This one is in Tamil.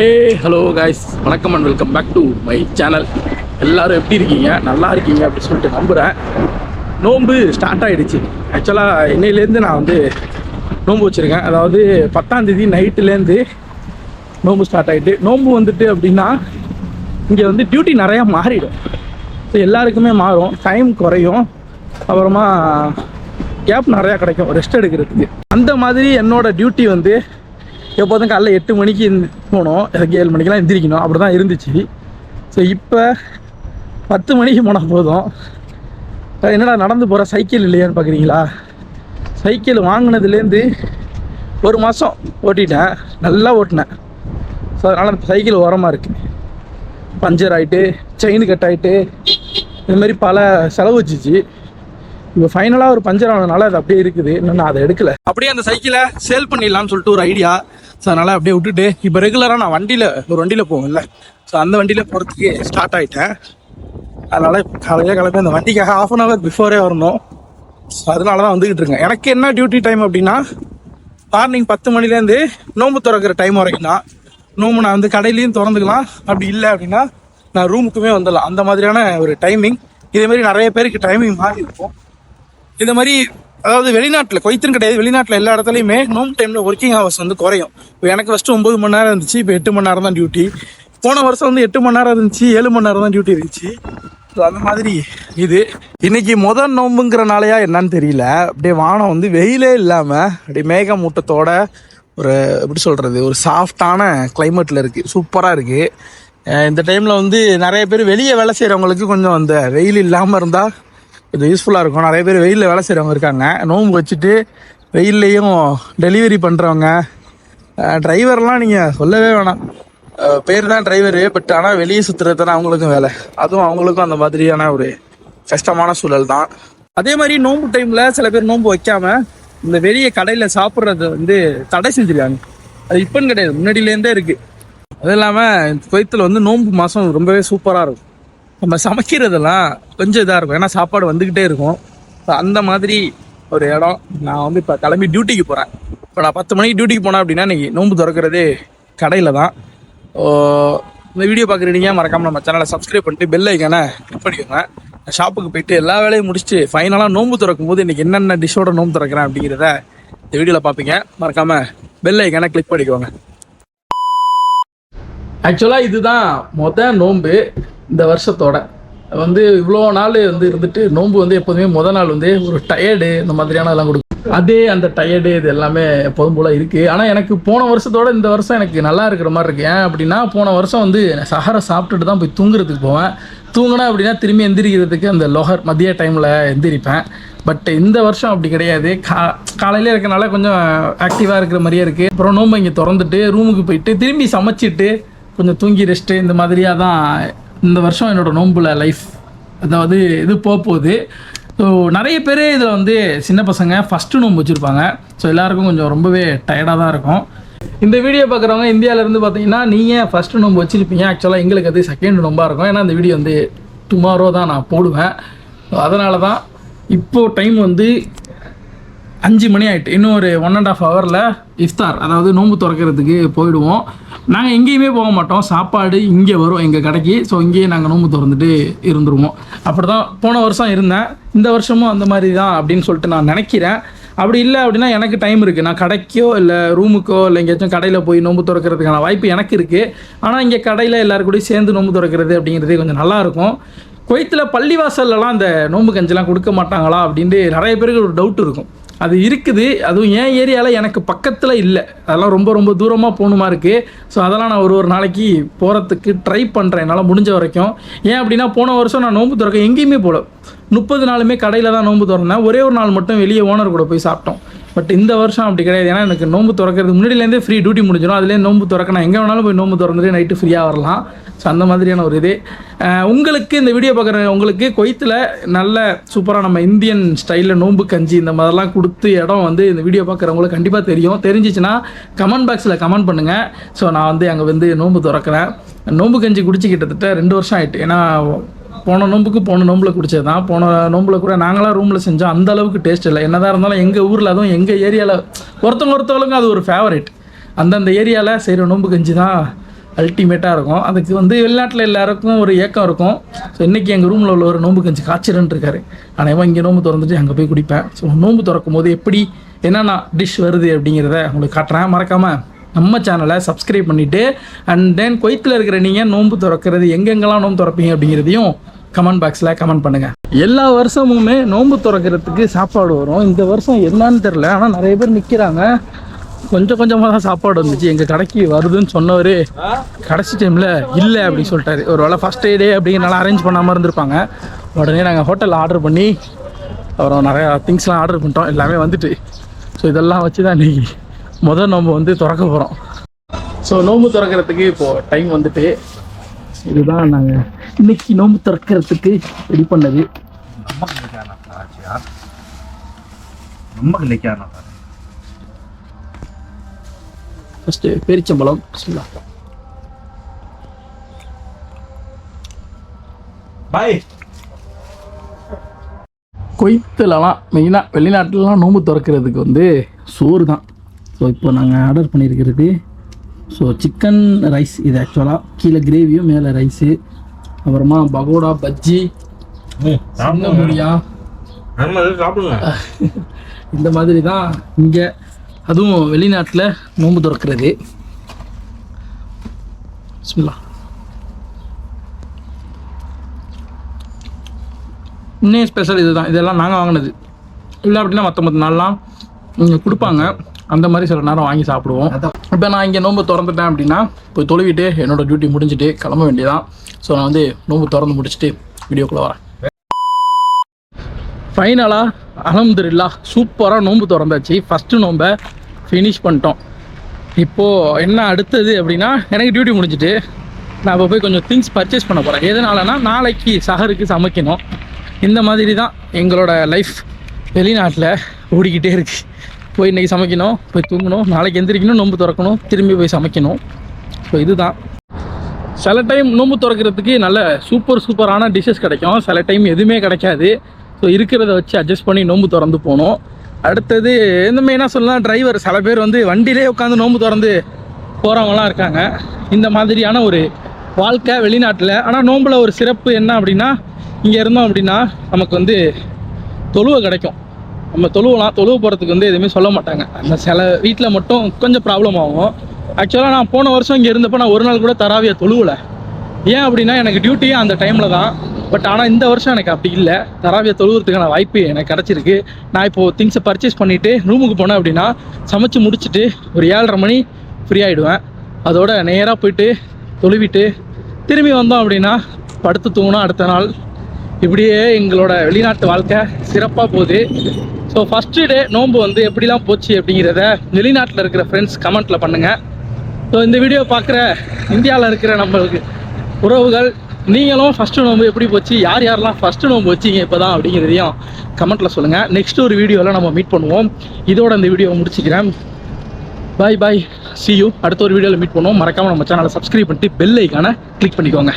ஹே ஹலோ காய்ஸ் வணக்கம் and welcome back to my channel எல்லாரும் எப்படி இருக்கீங்க? நல்லா இருக்கீங்க அப்படின்னு சொல்லிட்டு நம்புகிறேன் நோன்பு ஸ்டார்ட் ஆகிடுச்சு ஆக்சுவலாக இன்னையிலேருந்து நான் வந்து நோன்பு வச்சுருக்கேன். அதாவது பத்தாந்தேதி நைட்டுலேருந்து நோன்பு ஸ்டார்ட் ஆகிட்டு நோன்பு வந்துட்டு அப்படின்னா இங்கே வந்து டியூட்டி நிறையா மாறிடும். ஸோ எல்லாருக்குமே மாறும். டைம் குறையும். அப்புறமா கேப் நிறையா கிடைக்கும். ரெஸ்ட் எடுக்கிறதுக்கு. அந்த மாதிரி என்னோடய டியூட்டி வந்து எப்போதும் காலைல எட்டு மணிக்கு போனோம். எனக்கு ஏழு மணிக்கெலாம் எந்திரிக்கணும். அப்படி தான் இருந்துச்சு. ஸோ இப்போ பத்து மணிக்கு போனால் போதும். என்னடா நடந்து போகிற சைக்கிள் இல்லையான்னு பார்க்குறீங்களா சைக்கிள் வாங்கினதுலேருந்து ஒரு மாதம் ஓட்டிட்டேன். நல்லா ஓட்டினேன். ஸோ அதனால் அந்த சைக்கிள் ஓரமாக இருக்குது பஞ்சர் ஆகிட்டு செயின் கட் ஆகிட்டு இது மாதிரி பல செலவு வச்சுச்சு. இப்போ ஃபைனலாக ஒரு பஞ்சர் ஆனதுனால அது அப்படியே இருக்குது. இன்னும் நான் அதை எடுக்கல. அப்படியே அந்த சைக்கிளை சேல் பண்ணிடலாம்னு சொல்லிட்டு ஒரு ஐடியா ஸோ அதனால் அப்படியே விட்டுட்டு இப்போ ரெகுலராக நான் வண்டியில் ஒரு வண்டியில் போவேன்ல. ஸோ அந்த வண்டியில் போகிறதுக்கு ஸ்டார்ட் ஆகிட்டேன் அதனால் காலையில் கிளம்பி அந்த வண்டிக்காக ஆஃப் அன் ஹவர் பிஃபோரே வரணும். ஸோ அதனால தான் வந்துக்கிட்டு இருக்கேன். எனக்கு என்ன டியூட்டி டைம் அப்படின்னா மார்னிங் பத்து மணிலேருந்து நோம்பு திறக்கிற டைம் வரைக்கும் தான். நோம்பு நான் வந்து கடையிலையும் திறந்துக்கலாம். அப்படி இல்லை அப்படின்னா நான் ரூமுக்குமே வந்துடலாம். அந்த மாதிரியான ஒரு டைமிங் இதே மாதிரி நிறைய பேருக்கு டைமிங் மாறி இருக்கும் இந்த மாதிரி அதாவது வெளிநாட்டில் கொய்த்துன்னு கிடையாது வெளிநாட்டில் எல்லா இடத்துலையுமே நோம் டைமில் ஒர்க்கிங் ஹவர்ஸ் வந்து குறையும். இப்போ எனக்கு ஃபஸ்ட்டு ஒம்பது மணி நேரம் இருந்துச்சு இப்போ எட்டு மணி நேரம் தான் டியூட்டி போன வருஷம் வந்து எட்டு மணி நேரம் இருந்துச்சு ஏழு மணி நேரம் தான் டியூட்டி இருந்துச்சு. ஸோ அந்த மாதிரி இது. இன்னைக்கு முதல் நோம்புங்கிறனாலையா என்னன்னு தெரியல. அப்படியே வானம் வந்து வெயிலே இல்லாமல் அப்படியே மேகமூட்டத்தோட ஒரு எப்படி சொல்கிறது ஒரு சாஃப்டான கிளைமேட்டில் இருக்குது சூப்பராக இருக்குது இந்த டைமில் வந்து நிறைய பேர் வெளியே வேலை செய்கிறவங்களுக்கு கொஞ்சம் அந்த வெயில் இல்லாமல் இருந்தால் இது யூஸ்ஃபுல்லாக இருக்கும். நிறைய பேர் வெயிலில் வேலை செய்கிறவங்க இருக்காங்க. நோன்பு வச்சுட்டு வெயில்லையும் டெலிவரி பண்ணுறவங்க டிரைவர்லாம் நீங்கள் சொல்லவே வேணாம். பேர் தான் டிரைவரு பட் ஆனால் வெளியே சுற்றுறது தானே அவங்களுக்கும் வேலை. அதுவும் அவங்களுக்கும் அந்த மாதிரியான ஒரு கஷ்டமான சூழல் தான். அதே மாதிரி நோன்பு டைமில் சில பேர் நோன்பு வைக்காம இந்த வெளியே கடையில் சாப்பிட்றது வந்து தடை செஞ்சிருக்காங்க. அது இப்போன்னு கிடையாது. முன்னாடியிலேருந்தே இருக்குது அது இல்லாமல் குவைத்தில் வந்து நோன்பு மாதம் ரொம்பவே சூப்பராக இருக்கும். நம்ம சமைக்கிறதெல்லாம் கொஞ்சம் இதாக இருக்கும். ஏன்னா சாப்பாடு வந்துக்கிட்டே இருக்கும். அந்த மாதிரி ஒரு இடம். நான் வந்து இப்போ கிளம்பி டியூட்டிக்கு போகிறேன் இப்போ நான் பத்து மணிக்கு டியூட்டிக்கு போனேன் அப்படின்னா இன்னைக்கு நோன்பு திறக்கிறதே கடையில் தான். இந்த வீடியோ பார்க்குறீங்க மறக்காமல் நம்ம சேனலை சப்ஸ்கிரைப் பண்ணிட்டு பெல் ஐக்கானே கிளிக் பண்ணிக்கோங்க. நான் ஷாப்புக்கு போயிட்டு எல்லா வேலையும் முடிச்சுட்டு ஃபைனலாக நோன்பு திறக்கும் போது இன்றைக்கி என்னென்ன டிஷ்ஷோட நோன்பு திறக்கிறேன் அப்படிங்கிறத இந்த வீடியோவில் பார்ப்பீங்க. மறக்காமல் பெல் ஐக்கானே கிளிக் பண்ணிக்கோங்க. ஆக்சுவலாக இதுதான் மொத்த நோன்பு இந்த வருஷத்தோட. வந்து இவ்வளோ நாள் வந்து இருந்துட்டு நோன்பு வந்து எப்போதுமே முத நாள் வந்து ஒரு டயர்டு இந்த மாதிரியான எல்லாம் கொடுக்கும். அதே அந்த டயர்டு இது எல்லாமே எப்போதும் போல் இருக்குது ஆனால் எனக்கு போன வருஷத்தோட இந்த வருஷம் எனக்கு நல்லா இருக்கிற மாதிரி இருக்கு. ஏன் அப்படின்னா போன வருஷம் வந்து சஹரை சாப்பிட்டுட்டு தான் போய் தூங்குறதுக்கு போவேன். தூங்கினா அப்படின்னா திரும்பி எந்திரிக்கிறதுக்கு அந்த லொஹர் மதிய டைமில் எந்திரிப்பேன். பட் இந்த வருஷம் அப்படி கிடையாது. கா காலையில் இருக்கனால கொஞ்சம் ஆக்டிவாக இருக்கிற மாதிரியே இருக்குது அப்புறம் நோம்பு இங்கே திறந்துட்டு ரூமுக்கு போயிட்டு திரும்பி சமைச்சிட்டு கொஞ்சம் தூங்கி ரெஸ்ட்டு இந்த மாதிரியாக தான் இந்த வருஷம் என்னோட நோம்பில் லைஃப் அதாவது இது போக போகுது. ஸோ நிறைய பேர் இதில் வந்து சின்ன பசங்க ஃபஸ்ட்டு நோன்பு வச்சுருப்பாங்க. ஸோ எல்லாருக்கும் கொஞ்சம் ரொம்பவே டயர்டாக தான் இருக்கும். இந்த வீடியோ பார்க்குறவங்க இந்தியாவிலேருந்து பார்த்தீங்கன்னா நீங்கள் ஃபஸ்ட்டு நோன்பு வச்சுருப்பீங்க? ஆக்சுவலாக எங்களுக்கு அது செகண்ட் நோம்பாக இருக்கும். ஏன்னா இந்த வீடியோ வந்து டுமாரோ தான் நான் போடுவேன். ஸோ அதனால தான் இப்போது டைம் வந்து அஞ்சு மணி ஆகிட்டு இன்னும் ஒரு ஒன் அண்ட் ஆஃப் ஹவரில் இஃப்தார் அதாவது நோன்பு திறக்கிறதுக்கு போயிடுவோம். நாங்கள் எங்கேயுமே போக மாட்டோம். சாப்பாடு இங்கே வரும் எங்கள் கடைக்கு. ஸோ இங்கேயே நாங்கள் நோன்பு திறந்துட்டு இருந்துருவோம். அப்படி தான் போன வருஷம் இருந்தேன். இந்த வருஷமும் அந்த மாதிரி தான் அப்படின்னு சொல்லிட்டு நான் நினைக்கிறேன். அப்படி இல்லை அப்படின்னா எனக்கு டைம் இருக்குது நான் கடைக்கோ இல்லை ரூமுக்கோ இல்லை எங்கேயாச்சும் கடையில் போய் நோன்பு திறக்கிறதுக்கான வாய்ப்பு எனக்கு இருக்குது ஆனால் இங்கே கடையில் எல்லாரு கூடயும் சேர்ந்து நோன்பு திறக்கிறது அப்படிங்கிறதே கொஞ்சம் நல்லாயிருக்கும் குவைத்தில் பள்ளிவாசல்லலாம் அந்த நோம்பு கஞ்சிலாம் கொடுக்க மாட்டாங்களா அப்படின்ட்டு நிறைய பேருக்கு ஒரு டவுட் இருக்கும். அது இருக்குது. அதுவும் என் ஏரியாவில் எனக்கு பக்கத்தில் இல்லை. அதெல்லாம் ரொம்ப ரொம்ப தூரமாக போகணுமா இருக்குது ஸோ அதெல்லாம் நான் ஒரு ஒரு நாளைக்கு போகிறதுக்கு ட்ரை பண்ணுறேன் என்னால் முடிஞ்ச வரைக்கும். ஏன் அப்படின்னா போன வருஷம் நான் நோன்பு திறக்க எங்கேயுமே போகல முப்பது நாளுமே கடையில் தான் நோன்பு திறந்தேன். ஒரே ஒரு நாள் மட்டும் வெளியே ஓனர் கூட போய் சாப்பிட்டோம். பட் இந்த வருஷம் அப்படி கிடையாது. ஏன்னா எனக்கு நோன்பு திறக்கிறது முன்னாடியிலேருந்தே ஃப்ரீ டியூட்டி முடிஞ்சிடும் அதுலேயே நோன்பு திறக்க நான் எங்கே வேணாலும் போய் நோன்பு திறந்துட்டு நைட்டு ஃப்ரீயாக வரலாம். ஸோ அந்த மாதிரியான ஒரு இது. உங்களுக்கு இந்த வீடியோ பார்க்குற உங்களுக்கு கொய்த்தில் நல்ல சூப்பராக நம்ம இந்தியன் ஸ்டைலில் நோன்பு கஞ்சி இந்த மாதிரிலாம் கொடுத்து இடம் வந்து இந்த வீடியோ பார்க்குறவங்களுக்கு கண்டிப்பாக தெரியும். தெரிஞ்சிச்சுன்னா கமெண்ட் பாக்ஸில் கமெண்ட் பண்ணுங்கள் ஸோ நான் வந்து அங்கே வந்து நோன்பு திறக்கிறேன். நோம்பு கஞ்சி குடிச்சு கிட்டத்தட்ட ரெண்டு வருஷம் ஆயிட்டு. ஏன்னா போன நோம்புக்கு போன நோம்பில் குடிச்சது தான். போன நோம்பில் கூட நாங்களாம் ரூமில் செஞ்சோம். அந்த அளவுக்கு டேஸ்ட் இல்லை. என்னதான் இருந்தாலும் எங்கள் ஊரில் அதுவும் எங்கள் ஏரியாவில் ஒருத்தவங்க ஒருத்தவங்களுக்கும் அது ஒரு ஃபேவரேட் அந்தந்த ஏரியாவில் செய்கிற நோம்பு கஞ்சி தான் அல்டிமேட்டாக இருக்கும். அதுக்கு வந்து வெளிநாட்டில் எல்லாருக்கும் ஒரு ஏக்கம் இருக்கும். ஸோ இன்றைக்கி எங்கள் ரூமில் உள்ள ஒரு நோம்பு கஞ்சி காய்ச்சிரன் இருக்காரு. ஆனால் இங்கே நோம்பு திறந்துட்டு அங்கே போய் குடிப்பேன். ஸோ நோம்பு திறக்கும் போது எப்படி என்னென்ன டிஷ் வருது அப்படிங்கிறத உங்களுக்கு காட்டுறேன். மறக்காமல் நம்ம சேனலை சப்ஸ்கிரைப் பண்ணிவிட்டு அண்ட் தென் கொய்த்தில் இருக்கிற நீங்கள் நோன்பு திறக்கிறது எங்கெங்கெல்லாம் நோன்பு திறப்பீங்க அப்படிங்கிறதையும் கமெண்ட் பாக்ஸில் கமெண்ட் பண்ணுங்கள் எல்லா வருஷமுமே நோன்பு திறக்கிறதுக்கு சாப்பாடு வரும். இந்த வருஷம் என்னன்னு தெரில ஆனால் நிறைய பேர் நிற்கிறாங்க கொஞ்சம் கொஞ்சமாக தான் சாப்பாடு வந்துச்சு. எங்கள் கடைக்கு வருதுன்னு சொன்னவர் கடைசி டைமில் இல்லை அப்படின்னு சொல்லிட்டாரு. ஒரு வேளை ஃபஸ்ட் டே அப்படிங்கிறனால அரேஞ்ச் பண்ணாமல் இருந்திருப்பாங்க. உடனே நாங்கள் ஹோட்டலில் ஆர்டர் பண்ணி அப்புறம் நிறையா திங்ஸ்லாம் ஆர்டர் பண்ணிட்டோம். எல்லாமே வந்துட்டு. ஸோ இதெல்லாம் வச்சு தான் இன்னைக்கு முதல் நோம்பு வந்து திறக்க போகிறோம் ஸோ நோம்பு திறக்கிறதுக்கு இப்போது டைம் வந்துட்டு இதுதான் நாங்கள் இன்னைக்கு நோம்பு திறக்கிறதுக்கு ரெடி பண்ணது. ஃபஸ்ட்டு பேரிச்சம்பழம் சொல்லலாம் கொய்த்துலலாம் மெயினாக வெளிநாட்டிலலாம் நோம்பு திறக்கிறதுக்கு வந்து சோறு தான் ஸோ இப்போ நாங்கள் ஆர்டர் பண்ணியிருக்கிறது ஸோ சிக்கன் ரைஸ் இது ஆக்சுவலாக கீழே கிரேவியும் மேலே ரைஸு அப்புறமா பகோடா பஜ்ஜி முடியா. இந்த மாதிரி தான் இங்கே அதுவும் வெளிநாட்டில் நோன்பு திறக்கிறது. பிஸ்மில்லா. இன்னும் ஸ்பெஷல் இதுதான். இதெல்லாம் நாங்கள் வாங்கினது. இல்லை அப்படின்னா மற்ற மற்ற நாள்லாம் இங்கே கொடுப்பாங்க. அந்த மாதிரி சில நேரம் வாங்கி சாப்பிடுவோம். இப்போ நான் இங்கே நோன்பு திறந்துட்டேன் அப்படின்னா போய் தொழுவிட்டு என்னோடய டியூட்டி முடிஞ்சுட்டு கிளம்ப வேண்டியதான் ஸோ நான் வந்து நோன்பு திறந்து முடிச்சுட்டு வீடியோக்குள்ளே வரேன். ஃபைனலாக அலமதுல்லா சூப்பராக நோன்பு திறந்தாச்சு. ஃபஸ்ட்டு நோம்பை ஃபினிஷ் பண்ணிட்டோம். இப்போது என்ன அடுத்தது அப்படின்னா எனக்கு டியூட்டி முடிஞ்சுட்டு நான் இப்போ போய் கொஞ்சம் திங்ஸ் பர்ச்சேஸ் பண்ண போகிறேன் எதனாலனா நாளைக்கு சஹருக்கு சமைக்கணும். இந்த மாதிரி தான் எங்களோட லைஃப் வெளிநாட்டில் ஓடிக்கிட்டே இருக்குது போய் இன்றைக்கி சமைக்கணும் போய் தூங்கணும் நாளைக்கு எந்திரிக்கணும் நோன்பு திறக்கணும் திரும்பி போய் சமைக்கணும். ஸோ இதுதான். சில டைம் நோம்பு திறக்கிறதுக்கு நல்ல சூப்பர் சூப்பரான டிஷ்ஷஸ் கிடைக்கும். சில டைம் எதுவுமே கிடைக்காது. ஸோ இருக்கிறத வச்சு அட்ஜஸ்ட் பண்ணி நோம்பு திறந்து போகணும். அடுத்தது இந்த மெயினாக சொல்லலாம் டிரைவர் சில பேர் வந்து வண்டியிலே உட்காந்து நோன்பு திறந்து போகிறவங்களாம் இருக்காங்க. இந்த மாதிரியான ஒரு வாழ்க்கை வெளிநாட்டில். ஆனால் நோம்பில் ஒரு சிறப்பு என்ன அப்படின்னா இங்கே இருந்தோம் அப்படின்னா நமக்கு வந்து தொழுவை கிடைக்கும். நம்ம தொழுவலாம் தொழுவு போகிறதுக்கு வந்து எதுவுமே சொல்ல மாட்டாங்க. அந்த சில வீட்டில் மட்டும் கொஞ்சம் ப்ராப்ளம் ஆகும். ஆக்சுவலாக நான் போன வருஷம் இங்கே இருந்தப்போ நான் ஒரு நாள் கூட தராவிய தொழுவலை. ஏன் அப்படின்னா எனக்கு டியூட்டியே அந்த டைமில் தான். பட் ஆனால் இந்த வருஷம் எனக்கு அப்படி இல்லை. தராவிய தொழுகிறதுக்கான வாய்ப்பு எனக்கு கிடச்சிருக்கு. நான் இப்போது திங்ஸை பர்ச்சேஸ் பண்ணிவிட்டு ரூமுக்கு போனேன் அப்படின்னா சமைச்சு முடிச்சுட்டு ஒரு ஏழரை மணி ஃப்ரீ ஆகிடுவேன் அதோட நேராக போயிட்டு தொழுவிட்டு திரும்பி வந்தோம் அப்படின்னா படுத்து தூங்கினா அடுத்த நாள் இப்படியே எங்களோட வெளிநாட்டு வாழ்க்கை சிறப்பாக போகுது. ஸோ ஃபஸ்ட்டு டே நோன்பு வந்து எப்படிலாம் போச்சு அப்படிங்கிறத வெளிநாட்டில் இருக்கிற ஃப்ரெண்ட்ஸ் கமெண்ட்டில் பண்ணுங்கள் ஸோ இந்த வீடியோ பார்க்குற இந்தியாவில் இருக்கிற நம்மளுக்கு உறவுகள் நீங்களும் ஃபஸ்ட்டு நோம்பு எப்படி போச்சு யார் யாரெல்லாம் ஃபஸ்ட்டு நோம்பு வச்சீங்க இப்போ தான் அப்படிங்கிறதையும் கமெண்ட்டில் சொல்லுங்கள் நெக்ஸ்ட் ஒரு வீடியோவில் நம்ம மீட் பண்ணுவோம். இதோட இந்த வீடியோவை முடிச்சுக்கிறேன். பாய் பாய் சி யூ அடுத்த ஒரு வீடியோவில் மீட் பண்ணுவோம். மறக்காமல் நம்ம சேனலை சப்ஸ்கிரைப் பண்ணிட்டு பெல் ஐக்கானை கிளிக் பண்ணிக்கோங்க.